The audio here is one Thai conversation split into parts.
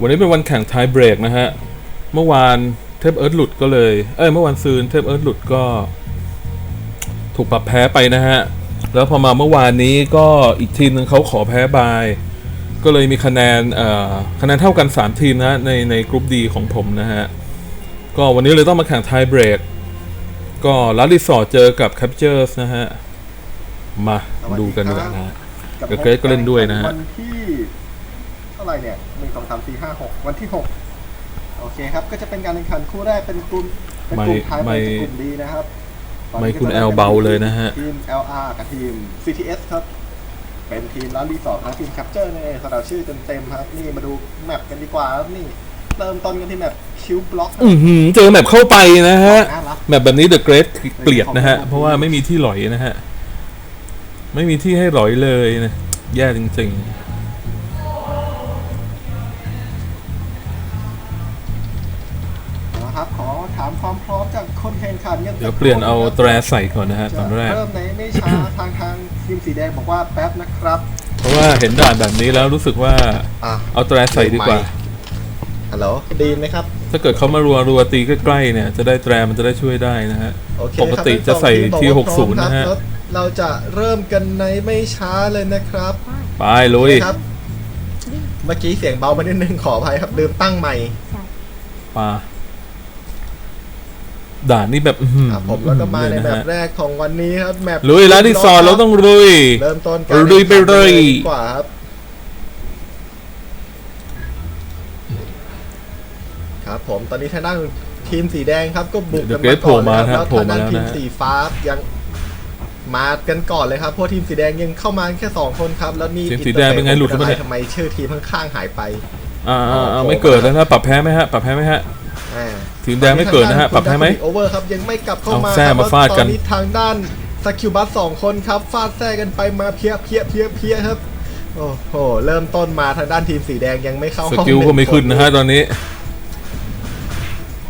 วันนี้เป็นวันแข่งไทยเบรกนะฮะ เมื่อวานเทพเอิร์ธหลุดก็เลย เอ้ย เมื่อวานซืนเทพเอิร์ธหลุดก็ ถูกปรับแพ้ไปนะฮะ แล้วพอมาเมื่อวานนี้ก็อีกทีมหนึ่งเขาขอแพ้บาย ก็เลยมีคะแนนเอ่อคะแนนเท่ากัน 3 ทีมนะฮะในในกรุ๊ปดีของผมนะฮะ ก็วันนี้เลยต้องมาแข่งไทยเบรก ก็ลัดรีสอร์ทเจอกับ Captures นะฮะ มาดูกันดีกว่านะฮะเดี๋ยวเกรซก็เล่นด้วยนะฮะวันที่ เท่าไหร่เนี่ยหนึ่งสองสามสี่ห้าหกวันที่หกโอเคครับ ก็จะเป็นการแข่งขันคู่แรกเป็นกลุ่มเป็นกลุ่มไม่ท้ายไม่เป็นกลุ่มดีนะครับตอนไม่นี้คุณก็จะแอลเบาเลยนะฮะ ทีม LR กับทีม CTS ครับ เป็นทีมลารีสอร์ททั้งทีมแคปเจอร์เนี่ยสำหรับชื่อเต็มๆครับ นี่มาดูแมปกันดีกว่าครับนี่ เริ่มต้นกันที่แมปคิวบล็อกอือหือเจอแมปเข้าไปนะฮะ น่ารัก แมปแบบนี้เดอะเกรทเกลียดนะฮะ เพราะว่าไม่มีที่หลอยนะฮะ ไม่มีที่ให้หลอยเลยนะ แย่จริงน ถามความพร้อมจากคนแข่งขันกันๆเดี๋ยวเปลี่ยนเอาแตรใส่ก่อนนะฮะตอนแรก เริ่มในไม่ช้าทางทางทีมสีแดงบอกว่าแป๊บนะครับ เพราะว่าเห็นด่านแบบนี้แล้วรู้สึกว่าอะเอาแตรใส่ดีกว่า ฮัลโหลดีไหมครับ ถ้าเกิดเขามารัวรัวตีใกล้ๆเนี่ยจะได้แตรมันจะได้ช่วยได้นะฮะโอเคปกติครับจะใส่ทั้งสองทีมบอกว่าพร้อม60นะฮะครับแล้วเราจะเริ่มกันในไม่ช้าเลยนะครับ ไปลุยครับ เมื่อกี้เสียงเบาไปนิดนึงขออภัยครับลืมตั้งใหม่ปา ด่านนี่แบบอื้อหือครับผมแล้วก็มาในเลยะแบฮะบแรกของวันนี้ครับแมปลุยแล้วที่ซอนเราต้องลุยเริ่มต้นการลุยไปเลยดีกว่าครับครับผมตอนนี้ทางด้านทีมสีแดงครับก็บุกเดี๋กัยวนเกรมาทโผล่ก่อนมานะคครัรับบโผล่ทางมาด้านแล้วทีมนะฮะสีฟ้ายังมากันก่อนเลยครับเพราะทีมสีแดงยังเข้ามาแค่สองคนครับ แล้วนี่ทีมสีแดงเป็นไงหลุดหรือเปล่าเนี่ยทำไมชื่อทีมข้างๆหายไปอ่าอ่าอ่าไม่เกิดแล้วนะปรับแพ้ไหมฮะปรับแพ้ไหมฮะ อ่าทีมแดงไม่เกิดนะฮะ ปรับแพ้ไหมโอเวอร์ครับยังไม่กลับเข้ามาเอาแทร่ครับมาฟาดกันตอนนี้ทางด้านสกิลบัสสองคนครับฟาดแท้กันไปมาเพี้ยเพี้ยเพี้ยเพี้ยครับโอ้โหเริ่มต้นมาทางด้านทีมสีแดงยังไม่เข้าสห้องกิลก็ไม่ขึ้นนะฮะเตอนนี้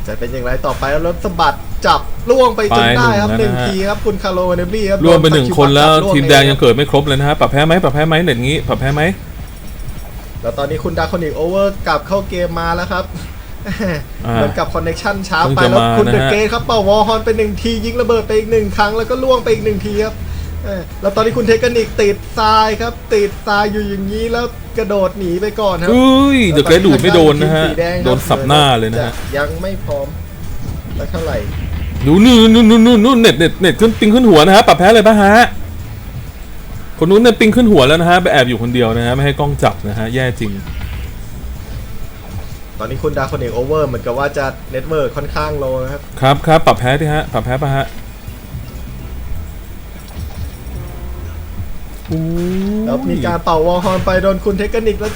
จะเป็นอย่างไรต่อไปแล้วรถสะบัดจับล่วงไปจนได้ครับไปหหนึ่นึ่งงแล้วนะฮะทีครับคุณคาร์โลเนบลี่ครับรวมไปหนึ่งโดคนแล้วสกิบัสจับทีมแดงเอยังเกิดไม่ครบเลยนะฮะปรับแพ้ไหมปรับแพ้ไหมเด็ดงี้ปรับแพ้ไหมแล้วตอนนี้คุณดาคอนิกโอเวอร์กลับเข้าเกมมาแล้วครับอ่า เหมือนกับคอนเน c ชันช้าเพิ่งไปจะแล้วมาคุณนะเดอะฮะเกตครับเป่าวอลฮอนไปหนึ่งทียิงระเบิดไปอีกหนึ่งครั้งแล้วก็ล่วงไปอีกหนึ่งทีครับเออแล้วตอนนี้คุณเทคนิคติดทรายครับ ติดทรายอยู่อย่างนี้แล้วกระโดดหนีไปก่อนครับอุ้ยเดอะเกรดดูดไม่โดนนะฮะทีมสีแงครับโดนสับหน้าเลยนะฮะจยังไม่พร้อมแล้วเท่าไหร่ดูนู่นนู่นนู่นนู่นนู่นเน็ตเน็ตเน็ตขึ้นปิงขึ้นหัวนะฮะปรับแพ้เลยปะฮะคนนู้นเนี่ยปิงขึ้นหัวแล้วนะฮะไปแอบอยู่คนเดียวนะฮะไม่ให้กล้องจับนะฮะแย่จริง ตอนนี้คุณดาคอนิกโอเวอร์เหมือนกับว่าจะเน็ตเวิร์กค่อนข้างโลนะครับ ครับครับปรับแพ้ดิฮะ ปรับแพ้ปะฮะอู้ยแล้วมีการเป่าวอลฮอนไปโดนคุณเทคนิคแล้ว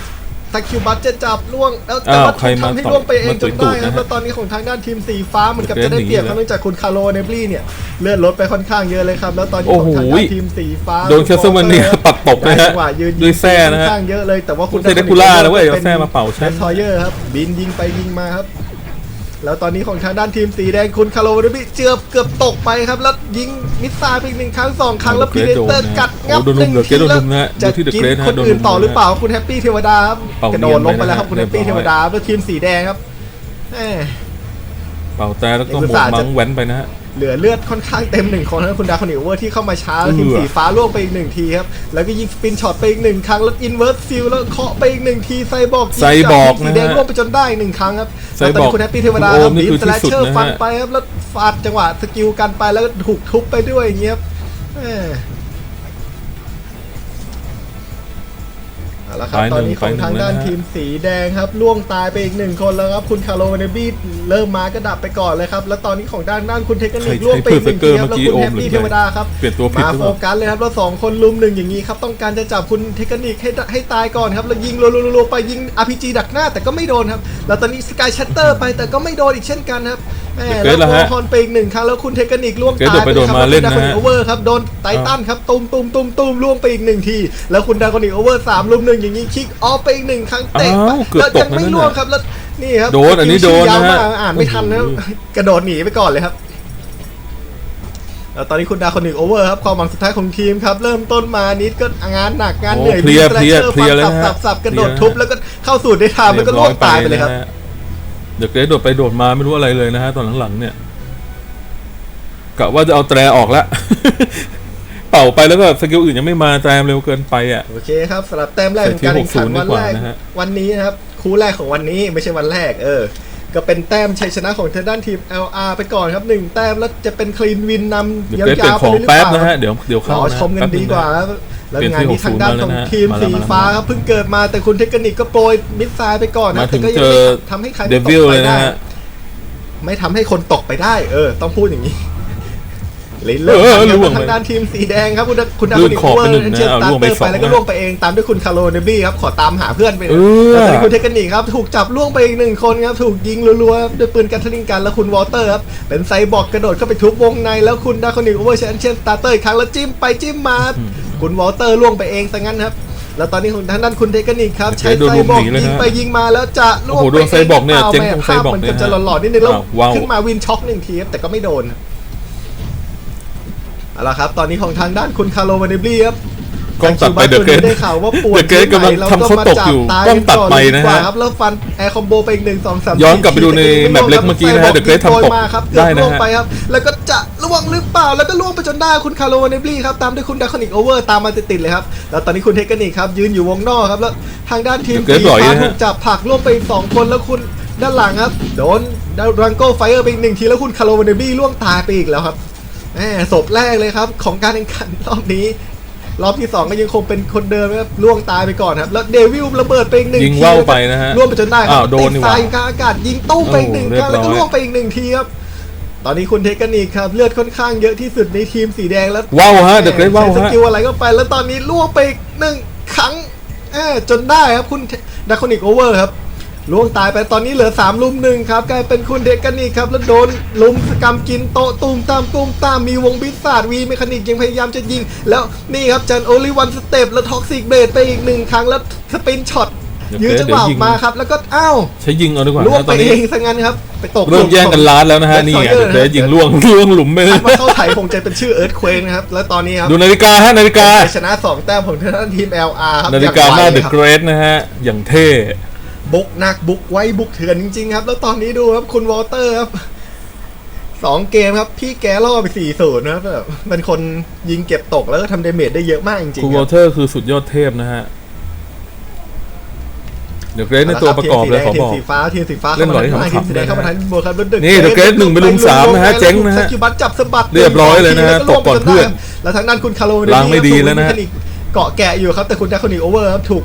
สกิลบัตจะจับล่วง แล้วแต่อ้าวว่าใครถูกมาทำให้ต่อยล่วงไปเองมาจต่อยนตูได้ดครับนะฮะแล้วตอนนี้ของทางด้านทีมสีฟ้าเหมือนกับเดี๋ยวจะได้เปรียบหนีครับแล้วเนื่องจากคุณคาร์โลเนบลี่เนี่ยเลื่อนรถไปค่อนข้างเยอะเลยครับ แล้วตอนนี้โอ้ขโหองทางด้านทีมสีฟ้าโดนแคสเซิลวันนี้ปัดตกได้นะฮะจังหวะยืนด้วยแส้นะฮะค่อนข้างเยอะเลยแต่ว่าคุณเซเดกูล่านะเว้ยเอาแส้มาเป่าฉันแทอยเยอร์ครับบินยิงไปยิงมาครับ แล้วตอนนี้ของทางด้านทีมสีแดงคุณคาร์โลเนบลี่เจือบเกือบตกไปครับ แล้วยิงมิสไซล์ไปอีกหนึ่งครั้งสองครั้ง แล้วพีเดเตอร์กัดงับโอ้โดนหลุนึ่มงเดอะเกทีรดโดนแล้วลุมนะฮะจะดูที่เดอะกินเกรดนะคฮะนโดนอื่นลุมต่อหรือเปล่านะฮะคุณแฮปปี้เทวดาครับเป่ากระโดดลงไปแล้วครับเนียนคุณแฮปปี้ไปนะฮะเทวดาแล้วทีมสีแดงครับแหมเป่าแต่แล้วก็นี่หอุมตวกส่าห์มัจะงแว้นไปนะฮะ เหลือเลือดค่อนข้างเต็มหนึ่งคนนะคุณดาคอนิโอเวอร์ที่เข้ามาช้าแล้วทีมเออสีฟ้าล่วงไปอีกหนึ่งทีครับ แล้วก็ยิงสปินช็อตไปอีกหนึ่งครั้ง แล้วอินเวิร์สฟิลแล้วเคาะไปอีกหนึ่งทีไซบอร์กยิงไซบอร์กจากทีมสีนะฮะแดงล่วงไปจนได้หนึ่งครั้งครับไซแล้วตอนบอร์นี้กคุณแฮปปี้เทวดาคุณโอครับมนี่บีคือสแลชที่เชสุอดร์นะฮะฟันไปครับแล้วฟาดจังหวะสกิลกันไปแล้วก็ถูกทุบไปด้วยอย่างเงี้ยครับ เอาละครับไปหนึ่งตอนนี้ของทางด้านไปหนึ่งทีมสีแดงครับล่วงตายไปอีกหนึ่งคนแล้วครับคุณคาร์โลเนบี้เริ่มมาก็ดับไปก่อนเลยครับแล้วตอนนี้ของด้านด้านคุณเทคนิคใครล่วงไปอีกหนึ่งทีครับใครแล้วคุณเมื่แฮอปกี้ปี้โอมหรือไงเทวดาครับเปลี่ยนตัวผิดมาหรือโฟเปล่ากัสเลยครับแล้วสองคนลุมหนึ่งอย่างนี้ครับต้องการจะจับคุณเทคนิคให้ให้ตายก่อนครับแล้วยิงรัวๆๆไปยิง RPG ดักหน้าแต่ก็ไม่โดนครับแล้วตอนนี้สกายชัตเตอร์ไปแต่ก็ไม่โดนอีกเช่นกันครับแหม เดี๋ยวเกรแล้วทล่ะฮะโฮอนไปอีกหนึ่งครั้งแล้วคุณเทคนิคล่วงเกรทตายโดดไปโดดมาเล่นนะฮะโอเวอร์ครับโดนไททันครับตุ้มตุ้มตุ้มตุ้มล่วงไปอีกหนึ่งที แล้วคุณดากอนิกโอเวอร์สามลุมหนึ่งอย่างนี้คิกออฟไปอีกหนึ่งครั้งเตะไปอ้าวเกือบแล้วตยักงนะไม่นั่นล่วงน่ะครับแล้วนี่ครับโดนอันนี้โดนยาวนะฮะมากอ่านไม่ทันนะโอ้โหกระโดดหนีไปก่อนเลยครับแล้วตอนนี้คุณดาคอนิกโอเวอร์ครับความหวังสุดท้ายของทีมครับ เริ่มต้นมานิดก็งานหนักงานเหนื่อยโอ้เพลียมีเพลียสแลชชอร์เพลียเลยฟันนะสับสับกระโดดเพลียทุบแล้วก็เข้าสู่ในทามแล้วก็ล่วงตายไปเลยครับนะฮะ เดี๋ยวเกรดโดดไปโดดมาไม่รู้อะไรเลยนะฮะตอนหลังๆเนี่ยกะว่าจะเอาแตรออกแล้วเป่าไปแล้วก็สกิลอื่นยังไม่มาแตรมเร็วเกินไปอะ โอเคครับสำหรับแต้มแรกของการแข่งขันใส่ที่วันแรก60ดีกว่านะฮะวันนี้นะครับ คู่แรกของวันนี้ไม่ใช่วันแรก เออ ก็เป็นแต้มชัยชนะของทางด้านทีม LR ไปก่อนครับหนึ่งแต้มแล้วจะเป็นคลีนวินนำเดี๋ยวเกรดเปลี่ยยานวๆขไปองเลยหรือแป๊บเปล่านะฮะเดี๋ยวเดี๋ยวรเข้าอนะชมกันแป๊บดีงกว่านะครับแล้วเปลี่ยนงานนี้ที่ทางด้านของ60แล้วนะฮะทีมมาแล้วสีมาแล้วฟ้าครับเพิ่งเกิดมาแต่คุณเทคนิคก็โปรยมิดไซล์ไปก่อนนะมาถึแต่งก็ยัเจงอไม่ทำให้ใครเดไม่ตวิลกเลไปยนะได้ฮะไม่ทำให้คนตกไปได้ เออ ต้องพูดอย่างนี้ เลยเอเริ่มอกันล่วงทางด้านทีมสีแดงครับ คุณดาคุณดาลื่คุณนนิขอบเวอไปร์หนึ่งนะเชนเอาสตาล่วร์งเตไปอร์สไปองแล้วก็นะล่วงไปเองตามด้วยคุณคาร์โลเนบี้ครับขอตามหาเพื่อนไปเออแล้วตอนนี้คุณเทคนิคครับถูกจับล่วงไปอีกหนึ่งคนครับถูกยิงรัวๆด้วยปืนกันทลิงกันแล้วคุณวอลเตอร์ครับเป็นไซบอร์กกระโดดเข้าไปทุบวงในแล้วคุณดาคอนิกโอเวอร์เชนเชนสตาร์เตอร์อีกครั้งแล้วจิ้มไปจิ้มมาคุณวอลเตอร์ล่วงไปเองซะงั้นครับแล้วตอนนี้ของทางด้านคุณเทคนิคครับใช้โดนไซรุมบอร์กหนีเลยยิงฮะไปยิงมาแล้วจะล่วงโอ้โหโดนไซบอร์กเนี่ยเจ๋งตรงไซบอร์กมันเนี่ยก็จะฮะหลอนๆนิดนึงแล้วอ้าวว้าวขึ้นมาวินช็อกหนึ่งทีครับแต่ก็ไม่โดน เอาละครับ ตอนนี้ของทางด้านคุณคาร์โลวานิบลีครับกล้องตัดไปเดอะเกรดได้ข่าวว่าปวดเดอะเกรดกำลังทำเขาตกอยู่กล้องตัดไปนะฮะครับแล้วฟันแอร์คอมโบไปอีกหนึ่งสองสามย้อนกลับไปดูในแมปเล็กเมื่อกี้นะฮะ The Great ทำตกมาครับได้เกือบนะฮะล่วงไปครับแล้วก็จะล่วงหรือเปล่าแล้วก็ล่วงไปจนได้คุณคาร์โลวาเนบลีครับตามด้วยคุณดาคอนิกโอเวอร์ตามมาติดๆเลยครับแล้วตอนนี้คุณเทคนิคครับยืนอยู่วงนอกครับแล้วทางด้านทีม The Great สีปล่อยฟ้านะฮะถูกจับผลักล่วงไปอีกสองคนแล้วคุณด้านหลังครับโดนดังโก้ไฟเออร์ไปอีกหนึ่งทีแล้วคุณคาร์โลวาเนบลีล่วงตายไปอีกแล้วครับ แหมศพแรกเลยครับ ของการแข่งขันรอบนี้ รอบที่สองก็ยังคงเป็นคนเดิมครับล่วงตายไปก่อนครับ แล้วเดวิลระเบิดไปอีกหนึ่งยิงทีว่าวไปนะฮะล่วงไปจนได้ครัอ้าวโดนตินี่ดหว่าทรายกลางอากาศยิงตู้ไปอีกหนึ่งโอ้ครั้งแล้วก็เรียบร้อยล่วงไปอีกหนึ่งทีครับตอนนี้คุณเทคนิคครับ เลือดค่อนข้างเยอะที่สุดในทีมสีแดงแล้ว ว้าวฮะเดอะเกรดว้าวใช้สฮะ กิลอะไรก็ไปแล้วตอนนี้ล่วงไปอีกหนึ่งครั้งแอบจนได้ครับคุณดาคอนิกโอเวอร์ครับ ล่วงตายไปตอนนี้เหลือ 3 ลุมหนึ่งครับกลายเป็นคุณเทคนิคครับ แล้วโดนลุมสกรรมกินโต๊ะตูมตามตูมตามมีวงบิสซาดวีเมคานิกยังพยายามจะยิง แล้วนี่ครับจันโอลิวันสเต็ปแล้วท็อกซิกเบรดไปอีกหนึ่งครั้งแล้วสปินช็อตเดี๋ยวยืนจังหวะเดี๋ยวยิงมาครับ แล้วก็อ้าวใช้ยิงเอาดีกว่าล่วงนะตไปอนเอนี้งซะงั้นครับไปตกเริ่มแย่งกันล้านแล้วนะฮะนี่ไงเดอะเกรดยิงล่วงล่วงหลุมไปเลยคาดว่าเข้าไทยคงจะเป็นชื่อเอิร์ธเควงนะครับแล้วตอนนี้ครับดูนาฬิกาฮะนาฬิกาชนะ 2 แต้มของทางด้านทีม LR ครับนาฬิกาหน้าอย่งไวเดอะครับเกรดนะฮะอย่างเท่ บุกหนักบุกไว้บุกเถื่อนจริงๆครับ แล้วตอนนี้ดูครับคุณวอลเตอร์ครับสองเกมครับพี่แกล่อไป4ี่ศูนย์นะครับแบบเป็นคนยิงเก็บตกแล้วก็ทำเดเมจได้เยอะมากจริงคูๆวคอรับเตอร์คือสุดยอดเทพนะฮะ เดอะเกรดในตัวประกอบเลยขอทีบมอกสีฟ้าทีมสีฟ้าเล่นหน่อยเข้ามาให้ทีมสีแดงขำๆเข้ามาทันบวกครับแล้วดึกนี่ The Great หนึ่งไปลุมสามนะฮะเจ๊งนะฮะสกิลบัตจับสะบัดเรียบร้อยเลยนะฮะแล้วล่วงตกก่อนเพื่อนแล้วทางด้านคุณคาร์โลล้างไม่ดีแล้วนะฮะเกาะแกะอยู่ครับแต่คุณดาคอนิโอเวอร์ครับถูก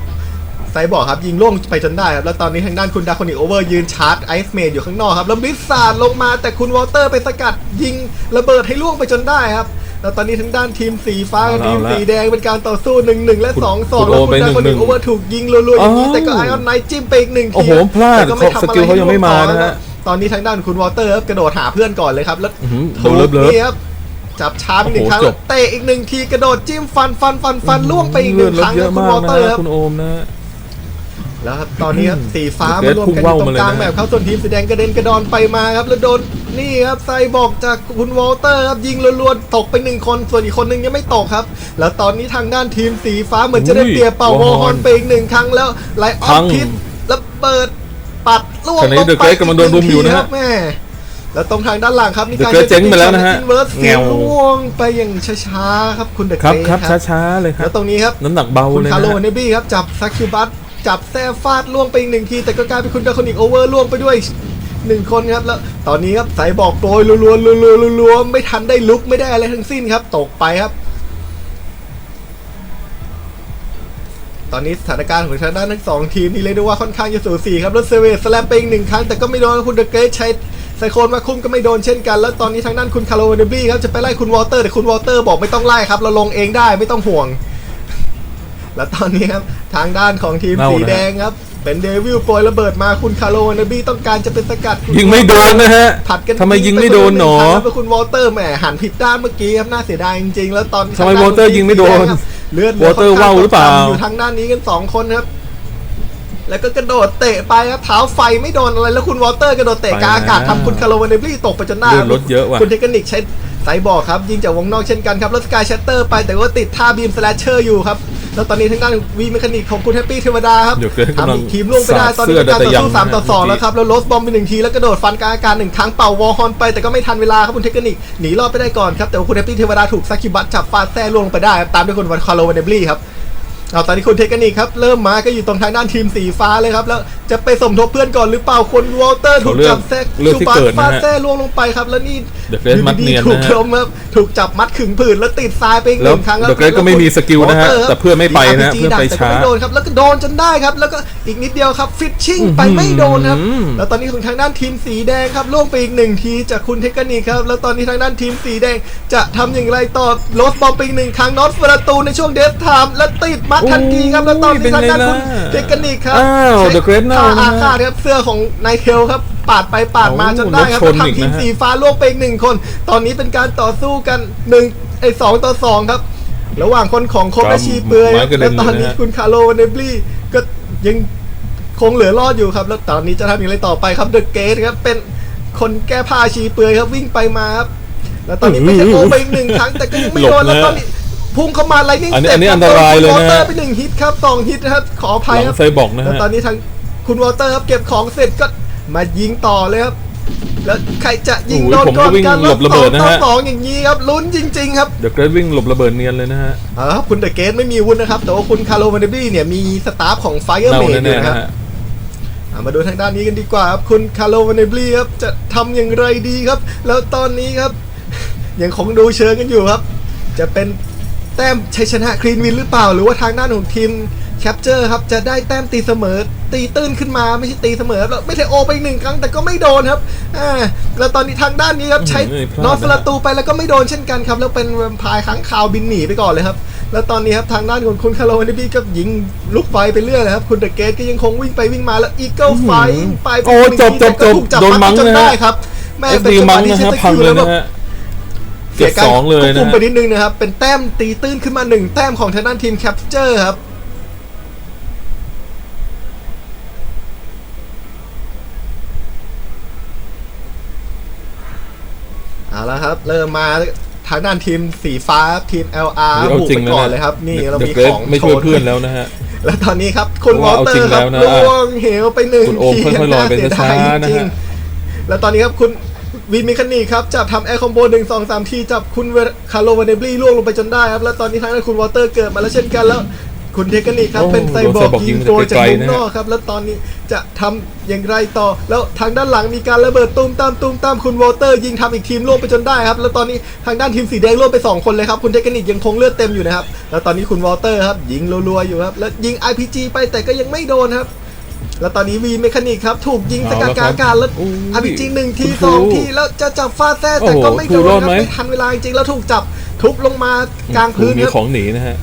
ไซบอร์กครับยิงล่วงไปจนได้ครับแล้วตอนนี้ทางด้านคุณดาคอนิโอเวอร์ยืนชาร์จไอซ์เมดอยู่ข้างนอกครับแล้วบลิสซาร์ดลงมาแต่คุณวอลเตอร์ไปสกัดยิงระเบิดให้ล่วงไปจนได้ครับแล้วตอนนี้ทางด้านทีมสีฟ้ากับเอาละทีมสีแดงเป็นการต่อสู้หนึ่งหนึ่งและคุณสองสองคุณแล้วโอคุไปณดาคอนิ1-1โอเวอร์ถูกยิงรัวๆอย่างนี้อ๋อแต่ก็ไอออนไนท์จิ้มไปอีกหนึ่งทีโอ้โหพลาดแต่ก็ไม่ทำสกิลเขายังไม่มานะฮะตอนนี้ทางด้านคุณวอเตอร์ครับกระโดดหาเพื่อนก่อนเลยครับแล้วอื้อหือถูกโดนเลิฟๆนี่ครับจับชาร์ปอีกหนึ่งโอ้โหครั้งจบเตะอีกหนึ่งทีกระโดดจิ้มฟันฟันฟันฟันล่วงไปอีกหนึ่งครั้งเลืคอรับดคุณเยอะวอมากเตนะอร์ฮะครับคุณโอมนะฮะ แล้วครับตอนนี้ครับสีฟ้าเกรมาดรวมพุ่งกันอว่าวยู่ตรมางเลยกลางนะแบบเข้าส่วนทีมสีแดงกระเด็นกระดอนไปมาครับ แล้วโดนนี่ครับไซบอกจากคุณวอลเตอร์ครับยิงรัวๆตกไปหนึ่งคนส่วนอีกคนหนึงยังไม่ตกครับ แล้วตอนนี้ทางด้านทีมสีฟ้าเหมือนจะได้อุ้ยเปรียบเป่าวอลวอลฮอนไปอีกหนึ่งครั้งแล้วไลอพัอนงพิษระเบิดปัดล่วงตอนนี้ลง The ไป Great กำลังโดนรุมอยู่นะฮะครับแม่แล้วตรงทางด้านหลังครับมีการ The Great เจ๊งไปแล้วนะฮะอินเวิร์สเสียงแงวล่วงไปอย่างช้าๆครับคุณเดอะครับเกรครับครับช้าๆเลยครัแล้บวตรงนี้ครับน้ำหนักเบาคุณเลยคานะร์โลฮะเนบี้ครับจับซักคิวบัส จับแซ่ฟาดล่วงไปอีกหนึ่งที แต่ก็กลายเป็นคุณดาคอนิกโอเวอร์ล่วงไปด้วยหนึ่งคนครับแล้วตอนนี้ครับสายบอกโปรยรัวๆรัวๆรัวๆไม่ทันได้ลุกไม่ได้อะไรทั้งสิ้นครับ ตกไปครับ ตอนนี้สถานการณ์ของทางด้านทั้งสองทีมนี่เลยกได้ว่าค่อนข้างจะสูสีครับแล้วเซเวสแลมไปอีกหนึ่งครั้งแต่ก็ไม่โดนคุณเดอะเกรทใช้ไซโคนมาคุ้มก็ไม่โดนเช่นกัน แล้วตอนนี้ทางด้านคุณคาร์โลเนบี้ครับจะไปไล่คุณวอเตอร์แต่คุณวอเตอร์บอกไม่ต้องไล่ครับเราลงเองได้ไม่ต้องห่วง แล้วตอนนี้ครับทางด้านของทีมเน่าสีนะแดงครับ เป็นเดวิลโปรยระเบิดมาคุณคาร์โลเนบี้ต้องการจะเป็นสกัดคุณยิงไม่โดนนะฮะผัดกันทำไมยิงไม่โดนหนอไปคละงแล้วคุณวอเตอร์แหมหันผิดด้านเมื่อกี้ครับน่าเสียดายจริงๆแล้วตอนทำไมทางด้าน Walter ยิงไม่โดนครับเลือด Walter ว่าวหรือเปล่าอยู่ทางด้านนี้กันสองคนครับแล้วก็กระโดดเตะไปครับเท้าไฟไม่โดนอะไรแล้วคุณวอเตอร์กระโดดเตะกลางอากาศทำคุณคาร์โลเนบี้ตกไปจนได้เลือดลดเยอะว่ะคุณเทคนิคใช้ไซบอร์กครับยิงจากวงนอกเช่นกันครับแล้วสกายชัตเตอร์ไปแต่ว่าติดท่าบีมสแลชเชอร์อยู่ครับ แล้วตอนนี้ทางด้านวีเมคานิกของคุณแฮปปี้เทวดาครับเดี๋ยวเกรซกำลังทำอีกทีมล่วงไปได้ตอนนี้เป็นการต่อสู้สามต่อสองแล้วครับแล้วโรสบอมไปหนึ่งทีแล้วกระโดดฟันกลางอากาศหนึ่งครั้งเป่าวอลฮอนไปแต่ก็ไม่ทันเวลาครับคุณเทคนิคหนีรอดไปได้ก่อนครับแต่ว่าคุณแฮปปี้เทวดาถูกซากิบัตจับฟาดแซ่ล่วงลงไปได้ครับตามด้วยคุณวันคาร์โลวันเดบลี่ครับเอาตอนนี้คุณเทคนิคครับเริ่มมาก็อยู่ตรงทางด้านทีมสีฟ้าเลยครับแล้วจะไปสมทบเพื่อนก่อนหรือเปล่าคนวอลเตอร์ถูกจับแซกเลือกที่บาเกิดนะฮะฟาดแซ่ล่วงลงไปครับ แล้วนี่ The Great มัดเนียนถูกนะฮะล้มครับถูกจับมัดขึงผืนแล้วติดทรายไปอีกหแล้วนึ่งครั้ง The Great ก็ไม่มีสกิลนะฮะวอลตอร์ครับแต่เพื่อนไม่ไปนะ RPG เพื่อนไปดักแต่ก็ช้าม่โดนครับแล้วก็โดนจนได้ครับ แล้วก็อีกนิดเดียวครับฟิชชิ่งไปไม่โดนครับอื้อหือแล้วตอนนี้ของทางด้านทีมสีแดงครับล่วงไปอีกหนึ่งทีจากคุณเทคนิคครับแล้วตอนนี้ทางด้านทีมสีแดงจะทำอย่างไรต่อโรสบอมไปอีกหนึ่งครั้งน็อตประตูในช่วงเดสไทม์และติดมัดทันทีครับแล้วตอนนี้ทางด้านคุณเทคนิคครับอ้าว The Great ท่ Now นะอาฮะฆาตครับเสื้อของนายเทลครับปาดไปปาดมาโอ้จนได้ครับรถชนแล้วอีกทำทีมนะฮะสีฟ้าล่วงไปอีกหนึ่งคน ตอนนี้เป็นการต่อสู้กันหนึ่งไอ้สองต่อสองครับ ระหว่างคนของโคบและชีเปลือยไม้กระเด็แล้นวตอนนี้เลยนะฮะคุณคาร์โลวันเนบลี่ก็ยังคงเหลือรอดอยู่ครับ แล้วตอนนี้จะทำอย่างไรต่อไปครับเดอะเกตครับเป็นคนแก้ผ้าชีเปลือยครับวิ่งไปมาครับแล้วตอนนี้ไม่ใช่โอไปอีกหนึ่งครั้งแต่ก็ยังไม่โดนหลบนะแล้วตอนนี้พุ่งเข้ามาไลนิ่งอันนี้อันนี้อันตรายเลยนะฮะไปหนึ่งฮิตครับสองฮิตนะครับขออภัยหลัครังบไซบอกนะแล้วฮะตอนนี้ทาง คุณวอเตอร์ครับเก็บของเสร็จก็มายิงต่อเลยครับ แล้วใครจะยิงโอ้ยโดนผมก่ก็อนวิ่งกันหลบระเบิดนะฮะสองต่อสองอย่างนี้ครับลุ้นจริง ๆ ครับเดี๋ยวเกรดวิ่งหลบระเบิดเนียนเลยนะฮะเอาละครับคุณเดอะเกตไม่มีอาวุธนะครับ แต่ว่าคุณคาร์โลวันเดบี้เนี่ยมีสตาฟของไฟเออร์เน่าเมดอแน่ยู่ๆนะคนะรับฮะอะมาดูทางด้านนี้กันดีกว่าครับคุณคาร์โลวันเดบี้ครับจะทำอย่างไรดีครับ แล้วตอนนี้ครับ ยังคงดูเชิงกันอยู่ครับ จะเป็นแต้มชัยชนะคลีนวินหรือเปล่า หรือว่าทางด้านของทีม แคปเจอร์ครับจะได้แต้มตีเสมอ ตีตื้นขึ้นมาไม่ใช่ตีเสมอแล้วไม่ใช่โอไปอีกหนึ่งครั้งแต่ก็ไม่โดนครับอ่าแล้วตอนนี้ทางด้านนี้ครับใช้อืมพลาดนอตนะประตูไปแล้วก็ไม่โดนเช่นกันครับ แล้วเป็นแวมไพร์ค้างคาวบินหนีไปก่อนเลยครับ แล้วตอนนี้ครับทางด้านของคุณคาร์โลวันเดบี้ก็ยิงลูกไฟไปเรื่อยเลยครับ คุณเดอะเกตก็ยังคงวิ่งไปวิ่งมาแล้วอีเกิลไฟไปโอ้จบจบจบถูกจับโดนมัมั้ดงจนนะฮะได้ครับแม่เอฟเป็นดีจังหมั้วะงที่นะใช้ฮะสพังกิลเลแล้ยวแบนะบฮะเก็บสองเลยควบนะคุมฮะไปนิดนึงนะครับ เป็นแต้มตีตื้นขึ้นมาหนึ่งแต้มของทางด้านทีมแคปเจอร์ครับ เอาละครับ เริ่มมาทางด้านทีมสีฟ้าทีม LR เอาบุกจริไปงนะก่อนฮะเลยครับ นี่เราเดมีอะเกรขดองไม่ช่วยโชเพื่อนแล้วนะฮะ แล้วตอนนี้ครับคุณเพวราะอว่าเตอร์ครับเอาจริงแล้วนะล่วงเหวไปหนึ่งคุณโอมทีค่อยๆลอยไปน่เสีช้าดๆนะจริฮะงๆแล้วตอนนี้ครับคุณวีมิคานีครับจับทำแอร์คอมโบหนึ่งสองสามทีจับคุณเวคาร์โลวานเดบลี่ล่วงลงไปจนได้ครับ แล้วตอนนี้ทางด้านคุณวอเตอร์เกิดมาแล้วเช่นกันแล้ว คุณเทคนิคครับ โอ้เป็นไซบอโดนไซบอร์ร์กกยิยิงงโกยจากไกลมุมๆนะฮะ นอกครับ แล้วตอนนี้จะทำอย่างไรต่อ แล้วทางด้านหลังมีการระเบิดตูมตามตูมตามคุณวอเตอร์ ยิงทำอีกทีมล่วงไปจนได้ครับ แล้วตอนนี้ทางด้านทีมสีแดงล่วงไปสองคนเลยครับ คุณเทคนิคยังคงเลือดเต็มอยู่นะครับ แล้วตอนนี้คุณวอเตอร์ครับยิงรัวๆอยู่ครับ แล้วยิง RPG ไปแต่ก็ยังไม่โดนครับ แล้วตอนนี้วีเมคานิกครับถูกยิงสกัดกลางอากาศแล้วอุ้ยอาร์พีจีหนึ่งทีคุณคสรูองทีแล้วจะจับฟาดแท้แต่ก็ไม่โดนโอ้โหครูรอดครับไหม ไม่ทันเวลาจริงๆแล้วถูกจับทุบลงมากลางพื้นมีครับของหนีนะฮะ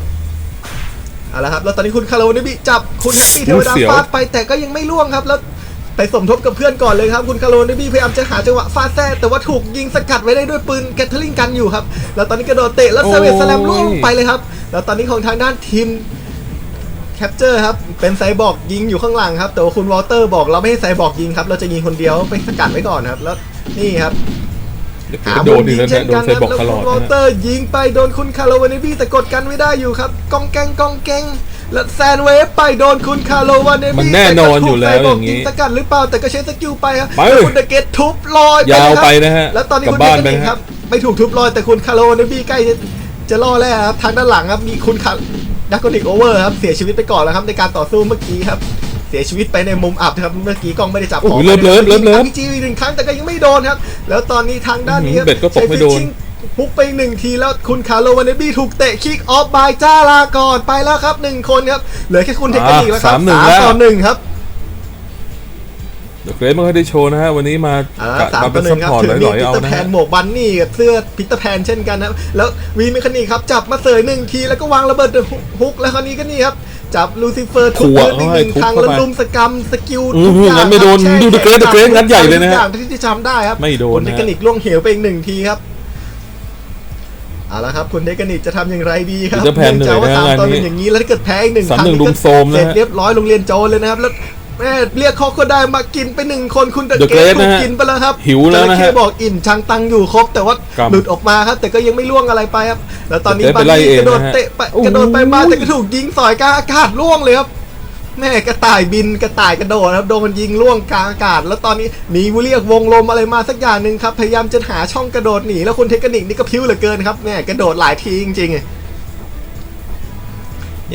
เอาละครับแล้วตอนนี้คุณคาร์โลนิบิจับคุณแฮปปี้เทอู้วดาเสียวฟาดไปแต่ก็ยังไม่ล่วงครับแล้วไปสมทบกับเพื่อนก่อนเลยครับคุณคาร์โลนิบิพยายามจะหาจังหวะฟาดแท้แต่ว่าถูกยิงสกัดไว้ได้ด้วยปืนแกตเทอริงกันอยู่ครับ แล้วตอนนี้กระโดดเตะแล้วโอ้เซยเวสแลมล่วงลงไปเลยครับ แล้วตอนนี้ของทางด้านทีมแคปเจอร์ครับเป็นไซบอร์กยิงอยู่ข้างหลังครับแต่ว่าคุณวอเตอร์บอกเราไม่ให้ไซบอร์กยิงครับเราจะยิงคนเดียวไปสกัดไว้ก่อนครับ แล้วนี่ครับเดี๋ยวเกร หาดโดมุนมอียิกงแล้วเช่นะนโดกันนไซครับบอกแล้วตลอคุดณวอนะเตอฮะร์ยิงไปโดนคุณคาร์โลวานิบี้แต่กดกันไม่ได้อยู่ครับกองแกงกองแกงแล้วแซนเวฟไปโดนคุณคาร์โลวานิบี้มันแน่นอนอยู่แล้วอย่างนี้นี้สกัดหรือเปล่าแต่ก็ใช้สกิลไปครับไปแล้วคุณเดอะเกตทุบลอยยาวครับไปนะฮะแล้วตอนนี้กลัคุบณบ้านเทคไปนิคนะคฮะรับไม่ถูกทุบลอยแต่คุณคาร์โลวานิบี้ใกล้จะจะล่อแล้วครับทางด้านหลังครับมีคุณคาดักกอนิกโอเวอร์ครับเสียชีวิตไปก่อนแล้วครับในการต่อสู้เมื่อกี้ครับ เสียชีวิตไปในมุมอับครับเมื่อกี้กล้องไม่ได้จับโอ้โหของเลิฟเลิฟเลิฟเลิฟพีจีหนึ่งครั้งแต่ก็ยังไม่โดนครับ แล้วตอนนี้ทางด้านนี้ครับอื้อหือเบ็ดก็ตกไม่โดนใช้ fishing ฮุกไปอีกหนึ่งทีแล้วคุณคาร์โลวานเนบี้ถูกเตะคิกออฟบายจ้าลาก่อนไปแล้วครับหนึ่งคนครับ เหลือแค่คุณเทคนิคแล้วครับสามหนึ่งสามแล้วต่อหนึ่งครับเดี๋ยวเกรดไม่ค่อยได้โชว์นะฮะ วันนี้มาอ่กะสามมาต่เป็อนหนึ่ซังพครับพอร์ตถึงหมีลอยพิๆเอาเตอร์นะแพฮะนหมวกบันนี่กับเสื้อพิเตอร์แพนเช่นกันนะครับแล้ววีเมคานิกครับ จับมาเสยหนึ่งทีแล้วก็วางระเบิดฮุกแล้วคราวนี้ก็นี่ครับ จับลูซิเฟอร์ทุบขู่พื้อะนอีกหนึ่งทุบครั้งเข้าแล้วไปลุมสกรรมสกิลอื้อทุกหืออย่างงั้นไม่โดนครับดู The Great The Great งัดใหญ่เลยนะฮะทุกอย่างที่จะทำได้ครับไม่โดนคุณนะเทคนิคล่วงเหวไปอีกหนึ่งทีครับเอาละครับคุณเทคนิคจะทำอย่างไรดีครับ Peter Pan นื่องจากว่าเหนื่สาอยนะมตอนหงานนี้นึ่งอย่างนี้แล้วถ้าเกิดแพ้อีกหนึ่งสามครั้งหนึ่งนี่รุก็มโทรมนะเสร็จฮะเรียบร้อยโรงเรียนโจรเลยนะครับแล้ว แม่เรียกคอกโคได้มากินไปหนึ่งคนคุณเดอะ The เกร Great ถูนะกฮะกินไปแล้วครับหิวแล้วนะฮะจรเข้บอกอิ่มชังตังอยู่ครบ แต่ว่าครับหลุดออกมาครับ แต่ก็ยังไม่ล่วงอะไรไปครับ แล้วตอนนี้ The Great บัไปนไล่นี่เองกระโดดนะฮะเตะไปโอ้โห กระโดดไปมาแต่ก็ถูกยิงสอยกลางอากาศล่วงเลยครับ แม่กระต่ายบินกระต่ายกระโดดครับโดนมันยิงล่วงกลางอากาศ แล้วตอนนี้หนีเรียกวงลมอะไรมาสักอย่างหนึ่งครับพยายามจะหาช่องกระโดดหนีแล้วคุณเทคนิคนี่ก็พิ้วเหลือเกินครับแม่กระโดดหลายทีจริงๆอะ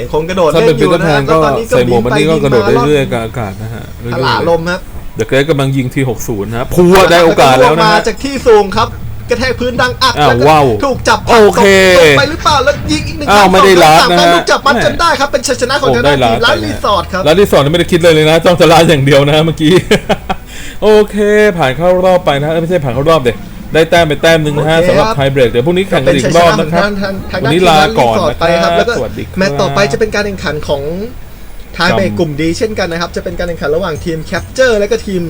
ยังคงกระโดดถ้าเล่เป็นนอปีเตยู่อร์แพนะนแล้วก็ตอนนี้ก็ใส่หมวกมันนี่ก็กระโดดบินไปเรื่อยๆกลางอากาศนะฮะเรื่ตอยลาลมครับๆเดอะเกรกกำลังยิงที 60 นะครับพัวได้โอกาสแล้วนะมาฮะ จากที่สูงครับ กระแทกพื้นดังอักอ้าวแล้วก็ว้าวถูกจับโอเคตกไปหรือเปล่าแล้วยิงอีกหนึ่งอ้าวครั้งไม่ได้สองรับสามนะครั้งฮะถูกจับมัดแม่จนได้ครับเป็นชัยชนะของโอ้ทางได้ด้านลาทีมร้านไปนะรีสอร์ทครับแล้วรีสอร์ทนี่ไม่ได้คิดเลยเลยนะ จ้องจะลาอย่างเดียวนะเมื่อกี้ โอเค ผ่านเข้ารอบไปนะเอ้ยไม่ใช่ผ่านเข้ารอบเด็ ได้แต้มไปแต้มหนึ่งนะฮะโอเคสำหรับครับ ไทยเบรกเดี๋ยวพรุ่งนี้แข่งกัเป็นนอีชัยกชรอบนะขอนะงครับทางทางทางวันด้านนี้ทีมลาร้านรีก่อนสอร์ทนะไปครับ แล้วก็สวัสดีครับ แมตช์ต่อไปจะเป็นการแข่งขันของทายเบรกกลุ่มดีเช่นกันนะครับ จะเป็นการแข่งขันระหว่างทีมแคปเจอร์และก็ทีม